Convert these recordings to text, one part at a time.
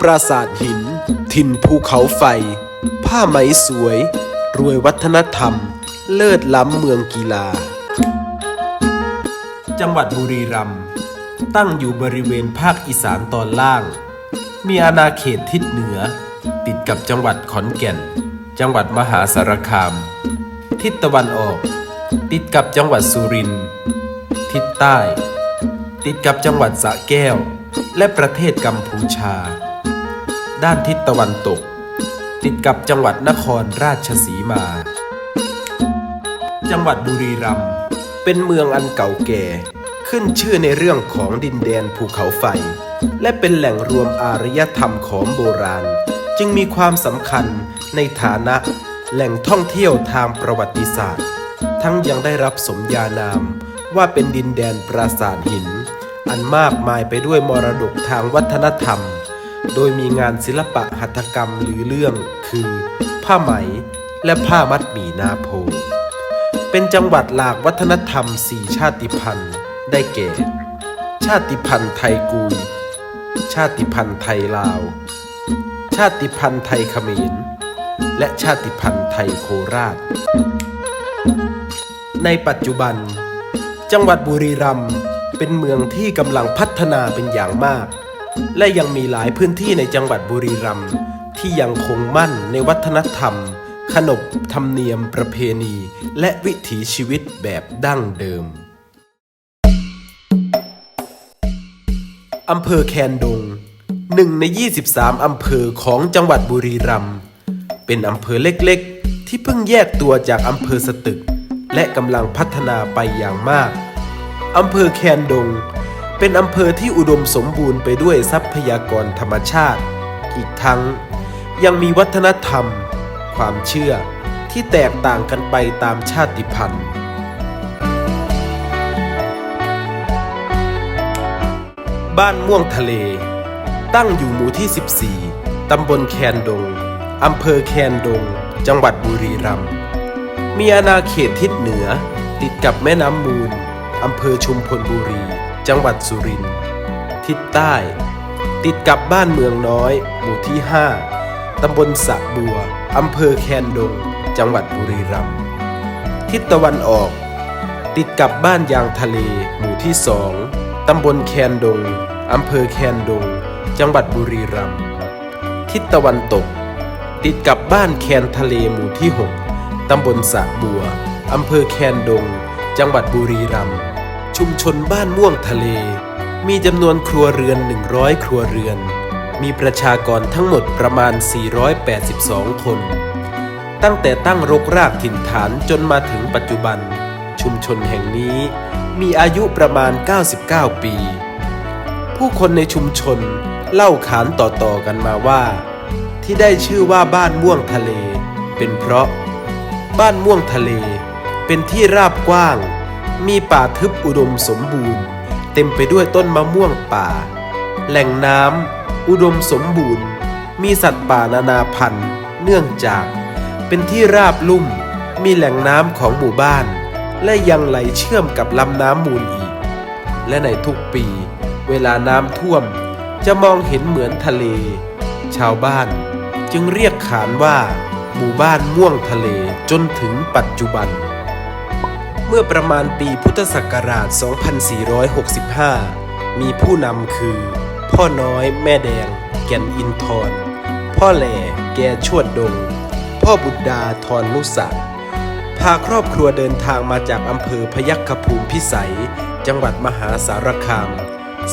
ปราสาทหิน ถิ่นภูเขาไฟ ผ้าไหมสวย รวยวัฒนธรรม เลิศล้ำเมืองกีฬา จังหวัดบุรีรัมย์ตั้งอยู่บริเวณภาคอีสานตอนล่าง มีอาณาเขตทิศเหนือ ติดกับจังหวัดขอนแก่น จังหวัดมหาสารคาม ทิศตะวันออก ติดกับจังหวัดสุรินทร์ทิศใต้ ติดกับจังหวัดสระแก้ว และประเทศกัมพูชา ด้านทิศตะวันตก ติดกับจังหวัดนครราชสีมา จังหวัดบุรีรัมย์เป็นเมืองอันเก่าแก่ ขึ้นชื่อในเรื่องของดินแดนภูเขาไฟ และเป็นแหล่งรวมอารยธรรมของโบราณ จึงมีความสำคัญในฐานะแหล่งท่องเที่ยวทางประวัติศาสตร์ ทั้งยังได้รับสมญานาม ว่าเป็นดินแดนปราสาทหิน อันมากมายไปด้วยมรดกทางวัฒนธรรม โดยมีงานศิลปะหัตถกรรมหรือเรื่องคือ ผ้าไหมและผ้ามัดหมี่นาโพ เป็นจังหวัดหลากวัฒนธรรมสี่ชาติพันธุ์ได้แก่ ชาติพันธุ์ไทยกุย ชาติพันธุ์ไทยลาว ชาติพันธุ์ไทยเขมร และชาติพันธุ์ไทยโคราช ในปัจจุบัน จังหวัดบุรีรัมย์เป็นเมืองที่กำลังพัฒนาเป็นอย่างมาก และยังมีหลายพื้นที่ในจังหวัดบุรีรัมย์ที่ยังคงมั่นในวัฒนธรรม ขนบธรรมเนียมประเพณี และวิถีชีวิตแบบดั้งเดิมอำเภอแคนดงหนึ่งใน 23 อำเภอของจังหวัดบุรีรัมย์เป็นอำเภอเล็กๆ ที่เพิ่งแยกตัวจากอำเภอสตึก และกำลังพัฒนาไปอย่างมากอำเภอแคนดง เป็นอำเภอที่อุดมสมบูรณ์ไปด้วยทรัพยากรธรรมชาติ อีกทั้งยังมีวัฒนธรรม ความเชื่อที่แตกต่างกันไปตามชาติพันธุ์ บ้านม่วงทะเล ตั้งอยู่หมู่ที่ 14 ตำบลแคนดง อำเภอแคนดง จังหวัดบุรีรัมย์ มีอาณาเขตทิศเหนือ ติดกับแม่น้ำมูล อำเภอชุมพลบุรี จังหวัดสุรินทร์ทิศใต้ ติดกับบ้านเมืองน้อย หมู่ที่ 5 ตำบลสะบัว อำเภอแคนดง จังหวัดบุรีรัมย์ทิศตะวันออก ติดกับบ้านยางทะเล หมู่ที่สองตำบลแคนดง อำเภอแคนดง จังหวัดบุรีรัมย์ทิศตะวันตก ติดกับบ้านแคนทะเลหมู่ที่ 6 ตำบลสะบัว อำเภอแคนดง จังหวัดบุรีรัมย์ ชุมชนบ้านม่วงทะเล มีจำนวนครัวเรือน 100 ครัวเรือน มีประชากรทั้งหมดประมาณ 482 คน ตั้งแต่ตั้งรกรากถิ่นฐานจนมาถึงปัจจุบัน ชุมชนแห่งนี้มีอายุประมาณ 99 ปี ผู้คนในชุมชนเล่าขานต่อๆกันมาว่า ที่ได้ชื่อว่าบ้านม่วงทะเล เป็นเพราะ บ้านม่วงทะเล เป็นที่ราบกว้าง มีป่าทึบอุดมสมบูรณ์ เต็มไปด้วยต้นมะม่วงป่า แหล่งน้ำอุดมสมบูรณ์ มีสัตว์ป่านานาพันธุ์ เนื่องจาก เป็นที่ราบลุ่ม มีแหล่งน้ำของหมู่บ้าน และยังไหลเชื่อมกับลำน้ำมูลอีก และในทุกปี เวลาน้ำท่วม จะมองเห็นเหมือนทะเล ชาวบ้านจึงเรียกขานว่า หมู่บ้านม่วงทะเลจนถึงปัจจุบัน เมื่อประมาณปีพุทธศักราช 2465 มีผู้นำคือ พ่อน้อยแม่แดง แก่นอินทรพ่อแหล่แกชวดดง พ่อบุตรดาทรมุสะพาครอบครัวเดินทางมาจากอำเภอพยัคฆภูมิพิสัย จังหวัดมหาสารคาม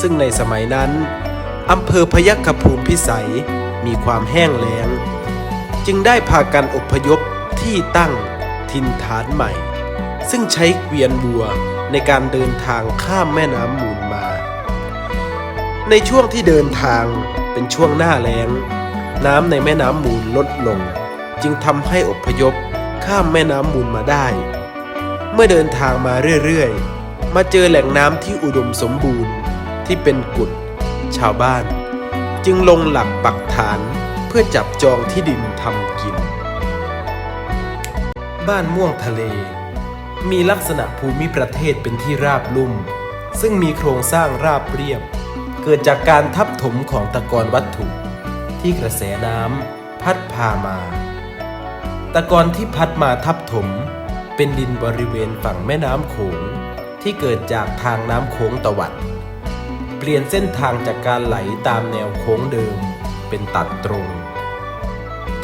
ซึ่งในสมัยนั้นอำเภอพยัคฆภูมิพิสัยมีความแห้งแล้ง จึงได้พากันอพยพที่ตั้งทินฐานใหม่ ซึ่งใช้เกวียนบัวในการเดินทางข้ามแม่น้ำมูลมา ในช่วงที่เดินทางเป็นช่วงหน้าแล้ง น้ำในแม่น้ำมูลลดลง จึงทำให้อพยพข้ามแม่น้ำมูลมาได้ เมื่อเดินทางมาเรื่อยๆ มาเจอแหล่งน้ำที่อุดมสมบูรณ์ที่เป็นกุดชาวบ้าน จึงลงหลักปักฐานเพื่อจับจองที่ดินทำกิน บ้านม่วงทะเล มีลักษณะภูมิประเทศเป็นที่ราบลุ่ม ซึ่งมีโครงสร้างราบเรียบ เกิดจากการทับถมของตะกอนวัตถุ ที่กระแสน้ำพัดพามา ตะกอนที่พัดมาทับถม เป็นดินบริเวณฝั่งแม่น้ำโขงที่เกิดจากทางน้ำโขงตะวันเปลี่ยนเส้นทางจากการไหลตามแนวโค้งเดิมเป็นตัดตรง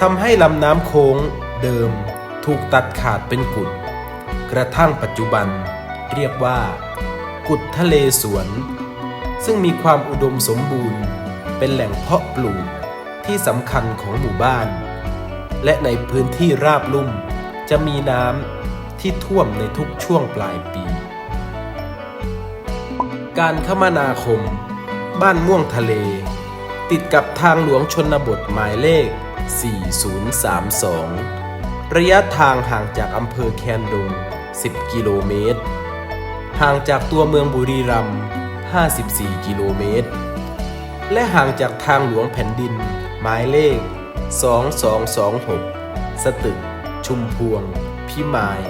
ทำให้ลำน้ำโค้งเดิมถูกตัดขาดเป็นกุด กระทั่งปัจจุบัน เรียกว่า กุดทะเลสวน ซึ่งมีความอุดมสมบูรณ์ เป็นแหล่งเพาะปลูกที่สำคัญของหมู่บ้าน และในพื้นที่ราบลุ่มจะมีน้ำที่ท่วมในทุกช่วงปลายปี การคมนาคม บ้านม่วงทะเล ติดกับทางหลวงชนบทหมายเลข 4032 ระยะทางห่างจากอำเภอแคนดง 10 กิโลเมตร ห่างจากตัวเมืองบุรีรัมย์ 54 กิโลเมตร และห่างจากทางหลวงแผ่นดิน หมายเลข 2226 สตึก ชุมพวง พิมาย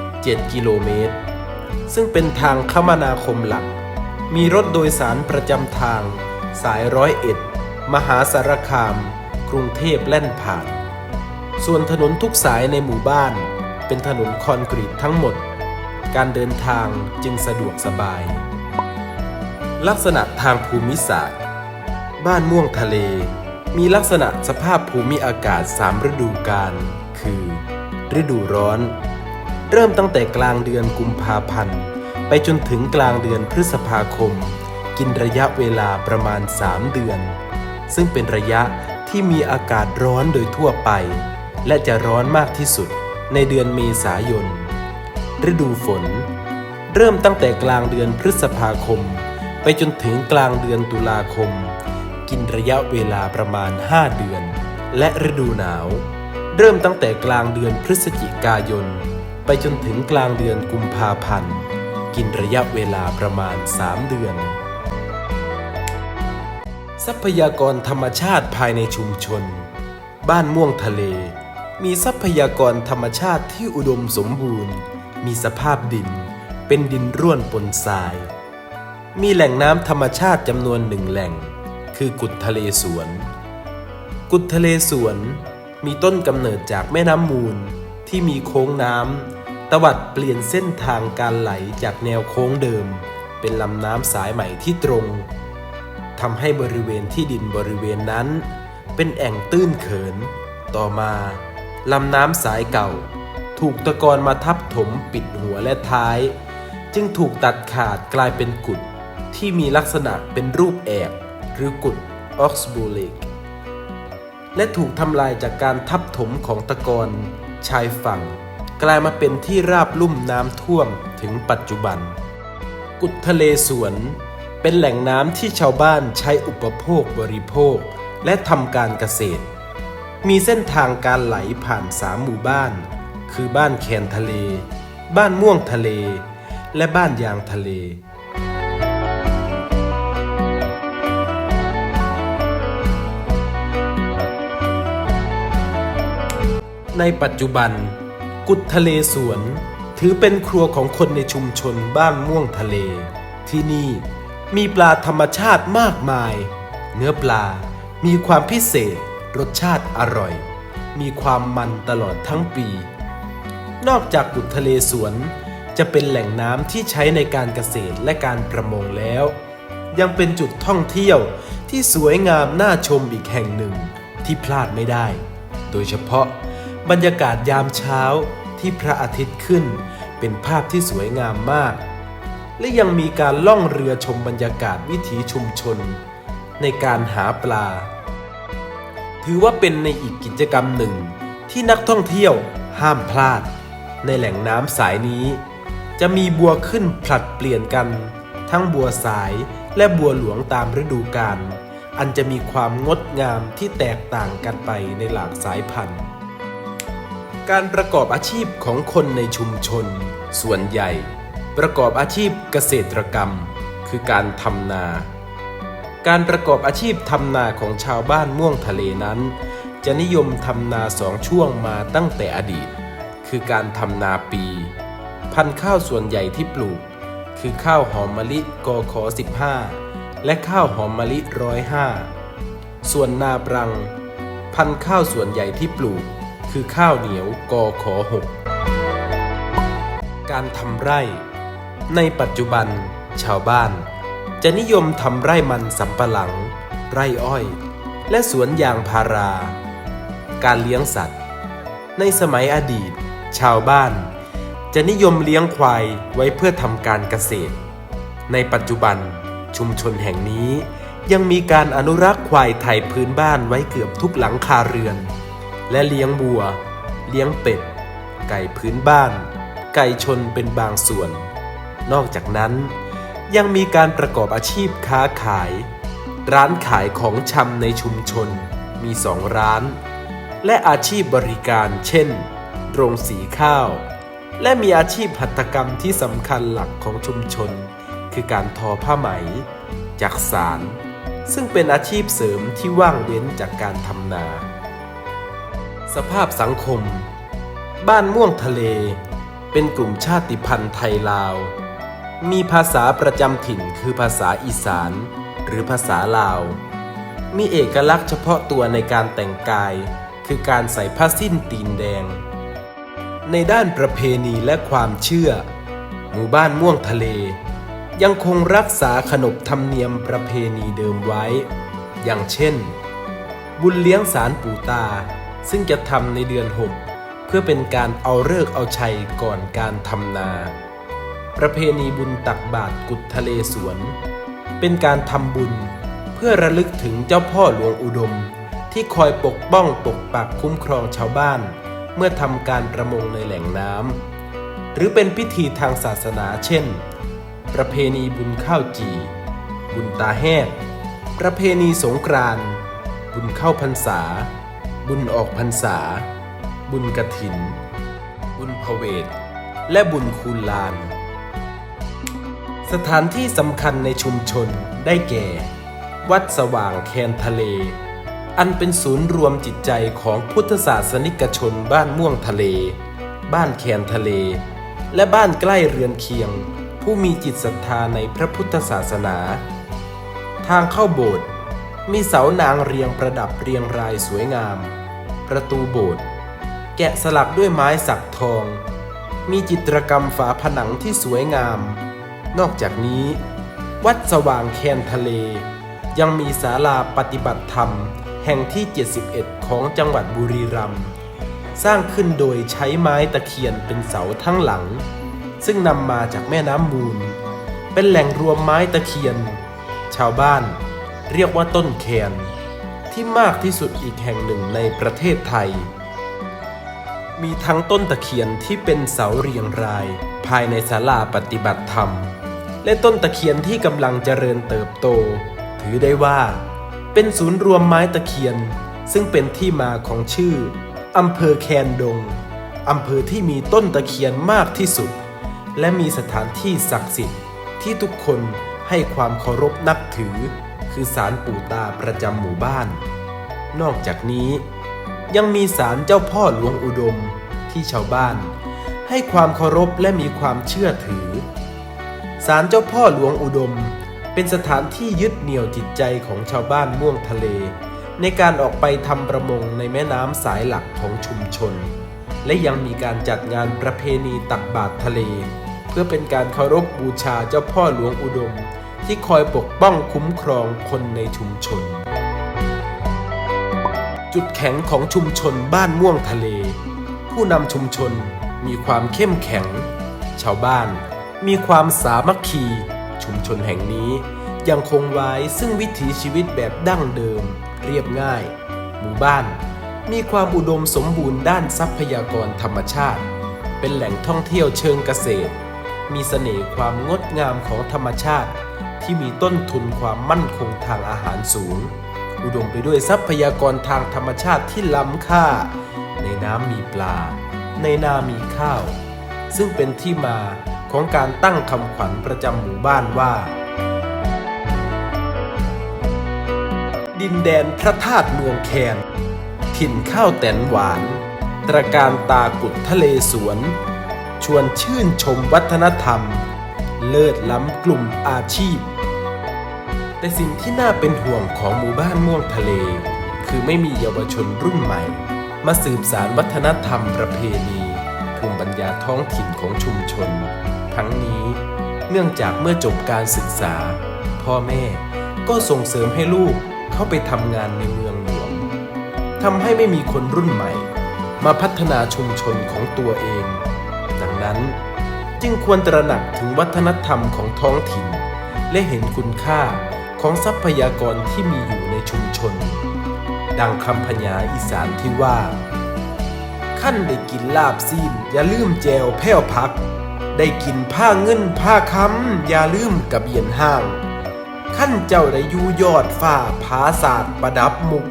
7 กิโลเมตร ซึ่งเป็นทางคมนาคมหลัก มีรถโดยสารประจำทาง สายร้อยเอ็ด มหาสารคาม กรุงเทพแล่นผ่าน ส่วนถนนทุกสายในหมู่บ้าน เป็นถนนคอนกรีตทั้งหมด การเดินทางจึงสะดวกสบาย ลักษณะทางภูมิศาสตร์ บ้านม่วงทะเล มีลักษณะสภาพภูมิอากาศสามฤดูกาลคือ ฤดูร้อน เริ่มตั้งแต่กลางเดือนกุมภาพันธ์ ไปจนถึงกลางเดือนพฤษภาคม กินระยะเวลาประมาณ 3 เดือน ซึ่งเป็นระยะที่มีอากาศร้อนโดยทั่วไป และจะร้อนมากที่สุด ในเดือนเมษายน ฤดูฝน เริ่มตั้งแต่กลางเดือนพฤษภาคม ไปจนถึงกลางเดือนตุลาคม กินระยะเวลาประมาณ 5 เดือน และฤดูหนาว เริ่มตั้งแต่กลางเดือนพฤศจิกายน ไปจนถึงกลางเดือนกุมภาพันธ์ กินระยะเวลาประมาณ 3 เดือนทรัพยากรธรรมชาติภายในชุมชน บ้านม่วงทะเล มีทรัพยากรธรรมชาติที่อุดมสมบูรณ์ มีสภาพดิน เป็นดินร่วนปนทราย มีแหล่งน้ำธรรมชาติจำนวนหนึ่งแหล่ง คือกุดทะเลสวน กุดทะเลสวน มีต้นกำเนิดจากแม่น้ำมูลที่มีโค้งน้ำตวัดเปลี่ยนเส้นทางการไหลจากแนวโค้งเดิม เป็นลำน้ำสายใหม่ที่ตรงทำให้บริเวณที่ดินบริเวณนั้น เป็นแอ่งตื้นเขิน ต่อมา ลำน้ำสายเก่า ถูกตะกอนมาทับถมปิดหัวและท้าย จึงถูกตัดขาดกลายเป็นกุดที่มีลักษณะเป็นรูปแอกหรือกุดออกซ์บูลิกและถูกทำลายจากการทับถมของตะกอนชายฝั่ง กลายมาเป็นที่ราบลุ่มน้ำท่วมถึงปัจจุบัน กุดทะเลสวนเป็นแหล่งน้ำที่ชาวบ้านใช้อุปโภคบริโภค และทำการเกษตร มีเส้นทางการไหลผ่านสามหมู่บ้าน คือบ้านแคนทะเล บ้านม่วงทะเล และบ้านยางทะเลในปัจจุบัน กุดทะเลสวน ถือเป็นครัวของคนในชุมชนบ้านม่วงทะเล ที่นี่มีปลาธรรมชาติมากมาย เนื้อปลามีความพิเศษ รสชาติอร่อย มีความมันตลอดทั้งปี นอกจากกุดทะเลสวน จะเป็นแหล่งน้ำที่ใช้ในการเกษตรและการประมงแล้ว ยังเป็นจุดท่องเที่ยวที่สวยงามน่าชมอีกแห่งหนึ่งที่พลาดไม่ได้ โดยเฉพาะบรรยากาศยามเช้าที่พระอาทิตย์ขึ้น เป็นภาพที่สวยงามมาก และยังมีการล่องเรือชมบรรยากาศวิถีชุมชน ในการหาปลา ถือว่าเป็นในอีกกิจกรรมหนึ่ง ที่นักท่องเที่ยวห้ามพลาด ในแหล่งน้ำสายนี้ จะมีบัวขึ้นผลัดเปลี่ยนกัน ทั้งบัวสายและบัวหลวงตามฤดูกาลอันจะมีความงดงามที่แตกต่างกันไปในหลากสายพันธุ์ การประกอบอาชีพของคนในชุมชน ส่วนใหญ่ ประกอบอาชีพเกษตรกรรม คือการทำนา การประกอบอาชีพทำนาของชาวบ้านม่วงทะเลนั้น จะนิยมทำนาสองช่วงมาตั้งแต่อดีต คือการทำนาปี พันธุ์ข้าวส่วนใหญ่ที่ปลูก คือข้าวหอมมะลิกอขอ15 และข้าวหอมมะลิร้อยห้าส่วนนาปรัง พันธุ์ข้าวส่วนใหญ่ที่ปลูก คือข้าวเหนียวกอขอหกการทำไร่ ในปัจจุบันชาวบ้าน จะนิยมทำไร่มันสำปะหลัง ไร่อ้อย และสวนยางพารา การเลี้ยงสัตว์ ในสมัยอดีต ชาวบ้าน จะนิยมเลี้ยงควายไว้เพื่อทำการเกษตร ในปัจจุบันชุมชนแห่งนี้ยังมีการอนุรักษ์ควายไทยพื้นบ้านไว้เกือบทุกหลังคาเรือน และเลี้ยงบัว เลี้ยงเป็ด ไก่พื้นบ้าน ไก่ชนเป็นบางส่วน นอกจากนั้น ยังมีการประกอบอาชีพค้าขาย ร้านขายของชำในชุมชนมีสองร้าน และอาชีพบริการเช่น โรงสีข้าว และมีอาชีพหัตถกรรมที่สำคัญหลักของชุมชน คือการทอผ้าไหมจากสารซึ่งเป็นอาชีพเสริมที่ว่างเว้นจากการทำนา สภาพสังคม บ้านม่วงทะเล เป็นกลุ่มชาติพันธุ์ไทยลาว มีภาษาประจำถิ่นคือภาษาอีสาน หรือภาษาลาว มีเอกลักษณ์เฉพาะตัวในการแต่งกาย คือการใส่ผ้าสิ้นตีนแดง ในด้านประเพณีและความเชื่อ หมู่บ้านม่วงทะเล ยังคงรักษาขนบธรรมเนียมประเพณีเดิมไว้ อย่างเช่น บุญเลี้ยงสารปู่ตา ซึ่งจะทำในเดือน6เพื่อเป็นการเอาเลิกเอาชัยก่อนการทำนา ประเพณีบุญตักบาตรกุดทะเลสวน เป็นการทำบุญเพื่อระลึกถึงเจ้าพ่อหลวงอุดม ที่คอยปกป้องปกปักคุ้มครองชาวบ้าน เมื่อทำการประมงในแหล่งน้ำหรือเป็นพิธีทางศาสนาเช่น ประเพณีบุญข้าวจี บุญตาแหกประเพณีสงกรานบุญเข้าพรรษา บุญออกพรรษา บุญกระถิน บุญพเวทและบุญคูลาน สถานที่สำคัญในชุมชนได้แก่ วัดสว่างแคนทะเล อันเป็นศูนย์รวมจิตใจของพุทธศาสนิกชนบ้านม่วงทะเล บ้านแคนทะเล และบ้านใกล้เรือนเคียง ผู้มีจิตศรัทธาในพระพุทธศาสนา ทางเข้าโบสถ์มีเสานางเรียงประดับเรียงรายสวยงาม ประตูโบสถ์แกะสลักด้วยไม้สักทอง มีจิตรกรรมฝาผนังที่สวยงาม นอกจากนี้ วัดสว่างแคนทะเล ยังมีศาลาปฏิบัติธรรม แห่งที่ 71 ของจังหวัดบุรีรัมย์สร้างขึ้นโดยใช้ไม้ตะเคียนเป็นเสาทั้งหลัง ซึ่งนำมาจากแม่น้ำมูล เป็นแหล่งรวมไม้ตะเคียน ชาวบ้านเรียกว่าต้นแคนที่มากที่สุดอีกแห่งหนึ่งในประเทศไทย มีทั้งต้นตะเคียนที่เป็นเสาเรียงรายภายในศาลาปฏิบัติธรรม และต้นตะเคียนที่กำลังเจริญเติบโต ถือได้ว่า เป็นศูนย์รวมไม้ตะเคียน ซึ่งเป็นที่มาของชื่ออำเภอแคนดงอำเภอที่มีต้นตะเคียนมากที่สุด และมีสถานที่ศักดิ์สิทธิ์ที่ทุกคนให้ความเคารพนับถือ คือศาลปู่ตาประจำหมู่บ้าน นอกจากนี้ ยังมีศาลเจ้าพ่อหลวงอุดมที่ชาวบ้าน ให้ความเคารพและมีความเชื่อถือ ศาลเจ้าพ่อหลวงอุดม เป็นสถานที่ยึดเหนี่ยวจิตใจของชาวบ้านม่วงทะเล ในการออกไปทำประมงในแม่น้ำสายหลักของชุมชน และยังมีการจัดงานประเพณีตักบาตรทะเล เพื่อเป็นการเคารพบูชาเจ้าพ่อหลวงอุดม ที่คอยปกป้องคุ้มครองคนในชุมชน จุดแข็งของชุมชนบ้านม่วงทะเล ผู้นำชุมชนมีความเข้มแข็ง ชาวบ้าน มีความสามัคคี ชุมชนแห่งนี้ยังคงไว้ซึ่งวิถีชีวิตแบบดั้งเดิม เรียบง่าย หมู่บ้าน มีความอุดมสมบูรณ์ด้านทรัพยากรธรรมชาติ เป็นแหล่งท่องเที่ยวเชิงเกษตร มีเสน่ห์ความงดงามของธรรมชาติ ที่มีต้นทุนความมั่นคงทางอาหารสูง อุดมไปด้วยทรัพยากรทางธรรมชาติที่ล้ำค่า ในน้ำมีปลา ในนามีข้าว ซึ่งเป็นที่มา ของการตั้งคำขวัญประจำหมู่บ้านว่า ดินแดนพระธาตุเมืองแคน ถิ่นข้าวแตนหวาน ตระการตากุดทะเลสวน ชวนชื่นชมวัฒนธรรม เลิศล้ำกลุ่มอาชีพ แต่สิ่งที่น่าเป็นห่วงของหมู่บ้านม่วงทะเล คือไม่มีเยาวชนรุ่นใหม่ มาสืบสารวัฒนธรรมประเพณีภูมิปัญญาท้องถิ่นของชุมชน ทั้งนี้ เนื่องจากเมื่อจบการศึกษา พ่อแม่ก็ส่งเสริมให้ลูกเข้าไปทำงานในเมืองหลวงทำให้ไม่มีคนรุ่นใหม่ มาพัฒนาชุมชนของตัวเอง ดังนั้นจึงควรตระหนักถึงวัฒนธรรมของท้องถิ่น และเห็นคุณค่าของทรัพยากรที่มีอยู่ในชุมชน ดังคำพญาอีสานที่ว่า ขั้นได้กินลาบซีนอย่าลืมแจวแพ้วพัก ได้กินผ้าเงินผ้าคำอย่าลืมกระเบียนห้าง ขั้นเจ้าได้อยู่ยอดฝ้าผาศาสตร์ประดับมุก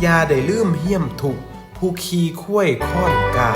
อย่าได้ลืมเหี้ยมถูกผู้ขี่ข้วยค้อนกา